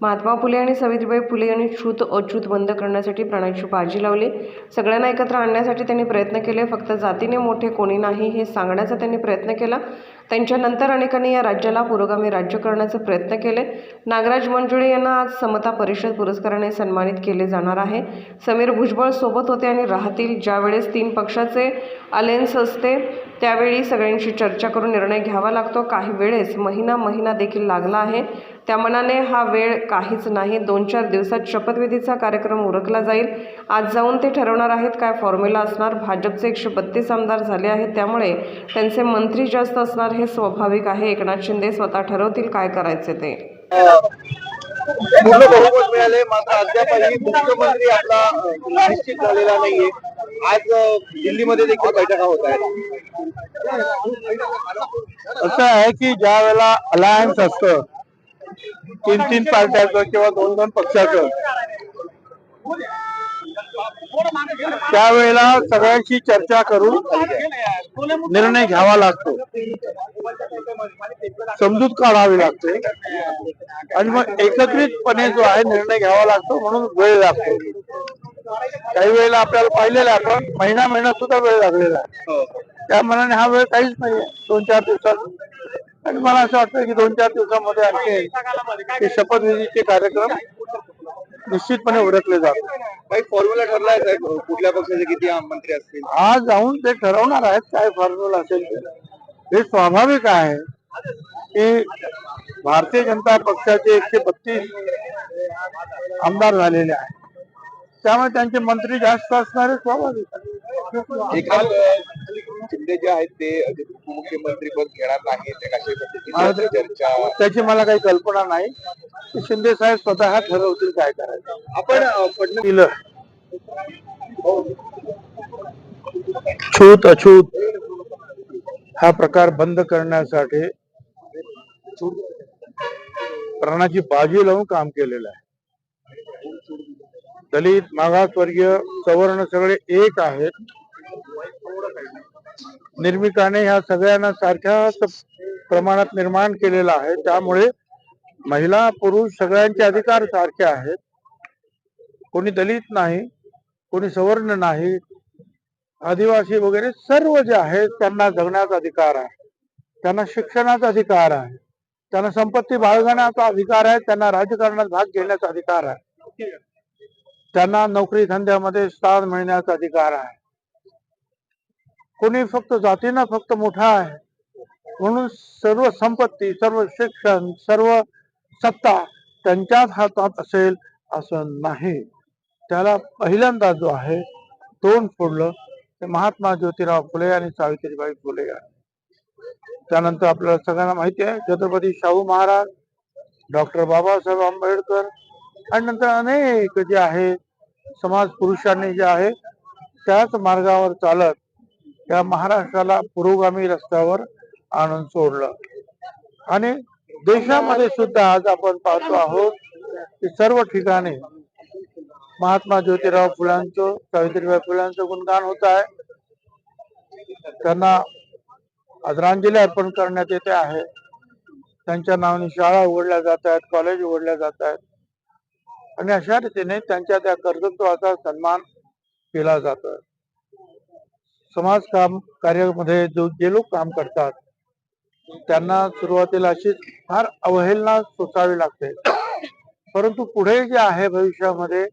महात्मा फुले आणि सावित्रीबाई फुले यांनी श्रुत अछूत बंद करण्यासाठी प्राण्याची बाजी लावली. सगळ्यांना एकत्र आणण्यासाठी त्यांनी प्रयत्न केले फक्त जातीने मोठे कोणी नाही हे सांगण्याचा त्यांनी प्रयत्न केला. त्यांच्यानंतर अनेकांनी या राज्याला पुरोगामी राज्य करण्याचे प्रयत्न केले. नागराज मंजुळे यांना आज समता परिषद पुरस्काराने सन्मानित केले जाणार आहे. समीर भुजबळ सोबत होते आणि राहतील. ज्यावेळेस तीन पक्षाचे अलेन्स असते त्यावेळी सगळ्यांशी चर्चा करून निर्णय घ्यावा लागतो. काही वेळेस महिना महिना देखील लागला आहे. त्या मनाने हा वेळ काहीच नाही. दोन चार दिवसात शपथविधीचा कार्यक्रम उरकला जाईल. आज जाऊन ते ठरवणार आहेत काय फॉर्म्युला असणार. भाजपचे एकशे बत्तीस आमदार झाले आहेत. त्यामुळे त्यांचे मंत्री जास्त असणार हे स्वाभाविक आहे. एकनाथ शिंदे स्वतः ठरवतील काय करायचे ते. पूर्ण बहुमत मिळाले मात्र अद्यापही मुख्यमंत्री आपला निश्चित झालेला नाहीये. आज दिल्लीमध्ये देखील बैठका होत आहेत. असं आहे की ज्या वेळेला अलायन्स असतं तीन तीन पार्ट्याचं किंवा दोन दोन पक्षाचं त्यावेळेला सगळ्यांशी चर्चा करून निर्णय घ्यावा लागतो. समजूत काढावी लागते. आणि मग एकत्रितपणे जो आहे निर्णय घ्यावा लागतो म्हणून वेळ लागतो. काही वेळेला आपल्याला पाहिलेला आहे आपण महिना महिना सुद्धा वेळ लागलेला आहे. त्या मनाने हा वेळ काहीच नाहीये. दोन चार दिवसात. आणि मला असं वाटतं की दोन चार दिवसामध्ये आणखी हे शपथविधीचे कार्यक्रम निश्चितपणे उरकले जातात काही फॉर्म्युला ठरलाय कुठल्या पक्षाचे किती मंत्री असतील? आज जाऊन ते ठरवणार आहेत काय फॉर्म्युला असेल ते. हे स्वाभाविक आहे. की भारतीय जनता पक्षाचे एकशे बत्तीस आमदार झालेले आहेत. त्यामुळे त्यांचे मंत्री जास्त असणारे स्वाभाविक शिंदे जे आहेत ते उपमुख्यमंत्री पद घेणार नाही चर्चा. त्याची मला काही कल्पना नाही. शिंदे साहेब स्वतः ठरवतील काय करायचं. आपण फडणवीस दिलं छूत अछूत हा प्रकार बंद करण्यासाठी प्राणाची बाजी लावून काम केलेलं आहे. दलित मागासवर्गीय सवर्ण सगळे एक आहेत. निर्मिकाने ह्या सगळ्यांना सारख्याच प्रमाणात निर्माण केलेलं आहे. त्यामुळे महिला पुरुष सगळ्यांचे अधिकार सारखे आहेत. कोणी दलित नाही कोणी सवर्ण नाही. आदिवासी वगैरे सर्व जे आहेत त्यांना जगण्याचा अधिकार आहे. त्यांना शिक्षणाचा अधिकार आहे. त्यांना संपत्ती बाळगण्याचा अधिकार आहे त्यांना राजकारणात भाग घेण्याचा अधिकार आहे. त्यांना नोकरी धंद्यामध्ये स्थान मिळण्याचा अधिकार आहे. कोणी फक्त जातीनं फक्त मोठा आहे म्हणून सर्व संपत्ती सर्व शिक्षण सर्व सत्ता त्यांच्याच हातात असेल असं नाही. त्याला पहिल्यांदा जो आहे तोंड फोडलं ते महात्मा ज्योतिराव फुले आणि सावित्रीबाई फुले आहे त्यानंतर आपल्याला सगळ्यांना माहिती आहे छत्रपती शाहू महाराज डॉक्टर बाबासाहेब आंबेडकर आणि नंतर अनेक जे आहे समाज पुरुषांनी जे आहे त्याच मार्गावर चालत या महाराष्ट्राला पुरोगामी रस्त्यावर आणून सोडलं. आणि देशामध्ये सुद्धा आज आपण पाहतो आहोत की सर्व ठिकाणी महात्मा ज्योतिराव फुलांचं सावित्रीबाई फुलांचं गुणगान होत आहे. त्यांना आदरांजली अर्पण करण्यात येते आहे. त्यांच्या नावाने शाळा उघडल्या जात आहेत कॉलेज उघडल्या जात आहेत. आणि अशा रीतीने त्यांच्या त्या कर्तृत्वाचा सन्मान केला जातो समाज काम कार्यामध्ये जो जे लोक काम करतात त्यांना सुरुवातीला अशी फार अवहेलना सोसावी लागते. परंतु पुढे जे आहे भविष्यामध्ये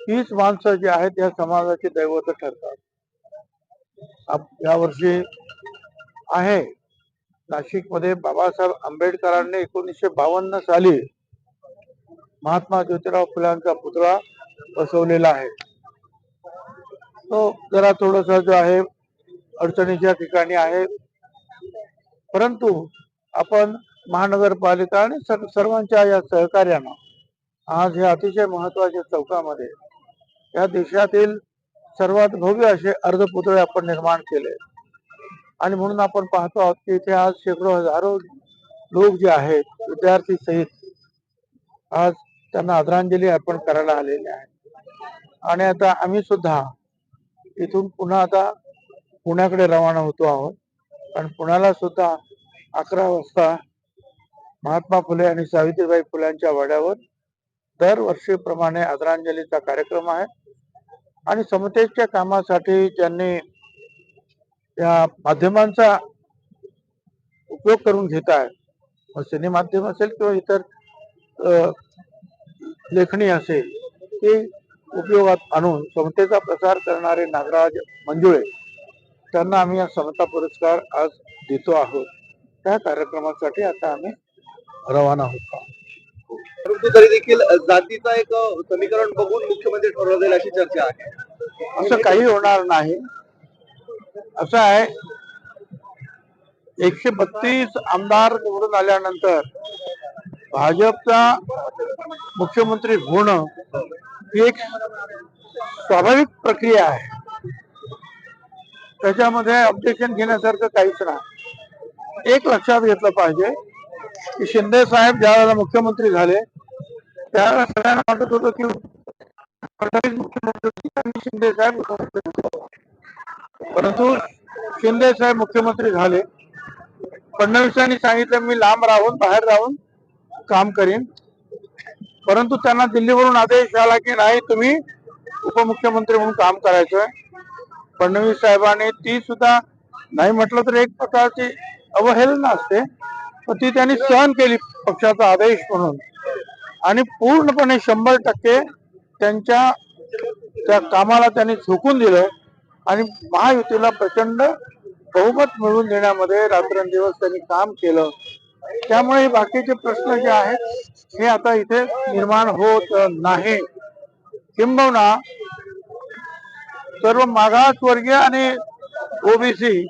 तीच माणसं जी आहेत या समाजाची दैवत ठरतात. यावर्षी आहे. नाशिकमध्ये बाबासाहेब आंबेडकरांनी एकोणीसशे बावन्न साली महात्मा ज्योतिराव फुलांचा पुतळा बसवलेला आहे. तो जरा थोडासा जो आहे अडचणीच्या ठिकाणी आहे. परंतु आपण महानगरपालिका आणि सर्वांच्या या सहकार्यानं आज हे अतिशय महत्त्वाच्या चौकामध्ये या देशातील सर्वात भव्य असे अर्धपुतळे आपण निर्माण केले. आणि म्हणून आपण पाहतो आहोत की इथे आज शेकडो हजारो लोक जे आहेत विद्यार्थी सहित आज त्यांना आदरांजली अर्पण करायला आलेले आहे आणि आता आम्ही सुद्धा इथून पुन्हा आता पुण्याकडे रवाना होतो आहोत. पण पुण्याला सुद्धा अकरा वाजता महात्मा फुले आणि सावित्रीबाई फुल्यांच्या वाड्यावर दरवर्षीप्रमाणे आदरांजलीचा कार्यक्रम आहे. आणि समतेच्या कामासाठी त्यांनी या माध्यमांचा उपयोग करून घेत आहे. मग सिनेमाध्यम असेल किंवा इतर लेखणी असेल ते उपयोगात आणून समतेचा प्रसार करणारे नागराज मंजुळे त्यांना आम्ही हा समता पुरस्कार आज देतो आहोत. त्या कार्यक्रमासाठी आता आम्ही रवाना होत. आहोत परंतु तरी देखील जातीचा एक समीकरण बघून मुख्यमंत्री ठरवलं जाईल अशी चर्चा आहे. असं काही होणार नाही. असं आहे एकशे बत्तीस आमदार निवडून आल्यानंतर भाजपचा मुख्यमंत्री होणं ही एक स्वाभाविक प्रक्रिया आहे. त्याच्यामध्ये ऑब्जेक्शन घेण्यासारखं काहीच नाही. एक लक्षात घेतलं पाहिजे की शिंदे साहेब ज्या वेळेला मुख्यमंत्री झाले त्यावेळेला सगळ्यांना वाटत होतं की फडणवीस मुख्यमंत्री आणि शिंदे साहेब मुख्यमंत्री परंतु शिंदे साहेब मुख्यमंत्री झाले. फडणवीसांनी सांगितलं मी लांब राहून बाहेर राहून काम करीन. परंतु त्यांना दिल्लीवरून आदेश आला की नाही तुम्ही उपमुख्यमंत्री म्हणून काम करायचंय. फडणवीस साहेबांनी ती सुद्धा नाही म्हटलं तर एक प्रकारची अवहेलना असते. पण ती त्यांनी सहन केली पक्षाचा आदेश म्हणून. आणि पूर्णपणे शंभर टक्के त्यांच्या त्या कामाला त्यांनी झोकून दिलं आणि महायुतीला प्रचंड बहुमत मिळवून देण्यामध्ये रात्रंदिवस त्यांनी काम केलं. त्यामुळे बाकीचे प्रश्न जे आहेत हे आता इथे निर्माण होत नाही. किंबहुना सर्व मागासवर्गीय आणि ओबीसी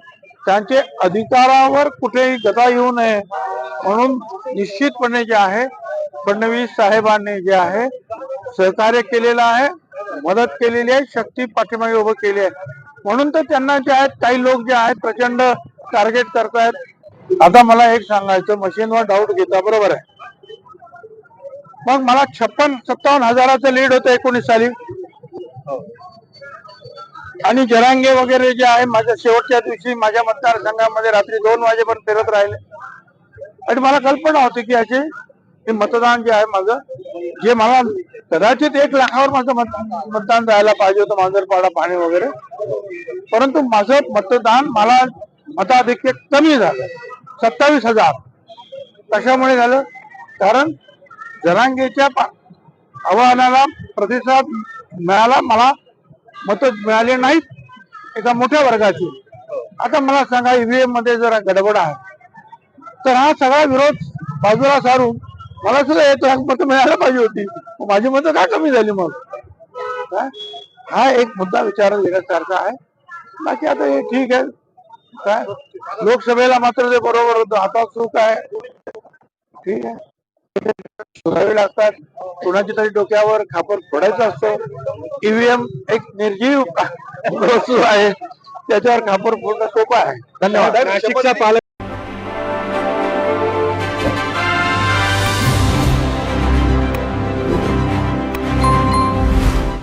त्यांचे अधिकारावर कुठेही गदा येऊ नये म्हणून निश्चितपणे जे आहे फडणवीस साहेबांनी जे आहे सहकार्य केलेलं आहे मदत केलेली आहे शक्ती पाठीमागे उभं केली आहे. म्हणून तर त्यांना जे आहेत काही लोक जे आहेत प्रचंड टार्गेट करतायत. आता मला एक सांगायचं मशीनवर डाऊट घेता बरोबर आहे. मग मला छप्पन सत्तावन्न हजाराचं लीड होतं एकोणीस साली. आणि जरांगे वगैरे जे आहे माझ्या शेवटच्या दिवशी माझ्या मतदारसंघामध्ये रात्री दोन वाजेपर्यंत फिरत राहिले. आणि मला कल्पना होती की अशी हे मतदान जे आहे माझं जे मला कदाचित एक लाखावर माझं मतदान मतदान जायला पाहिजे होतं मांजरपाडा पाणी वगैरे. परंतु माझं मतदान मला मताधिक्य कमी झालं. सत्तावीस हजार. कशामुळे झालं? कारण जरांगेच्या पा- प्रतिसाद मिळाला मला मत मिळाले नाहीत एका मोठ्या वर्गाची. आता मला सांगा ईव्हीएममध्ये जरा गडबड आहे. तर हा सगळा विरोध बाजूला सारून मला सुद्धा एक लाख मतं मिळायला पाहिजे होती. माझी मतं का कमी झाली मग? काय? हा एक मुद्दा विचार घेण्यासारखा आहे. बाकी आता हे ठीक आहे. काय लोकसभेला मात्र ते बरोबर होतं. आता सुख आहे. ठीक आहे. शोधावे लागतात. कोणाच्या तरी डोक्यावर खापर फोडायचं असतं. ईव्हीएम एक निर्जीव वस्तू आहे. त्याच्यावर खापर फोडणं सोपं आहे. धन्यवाद. पालक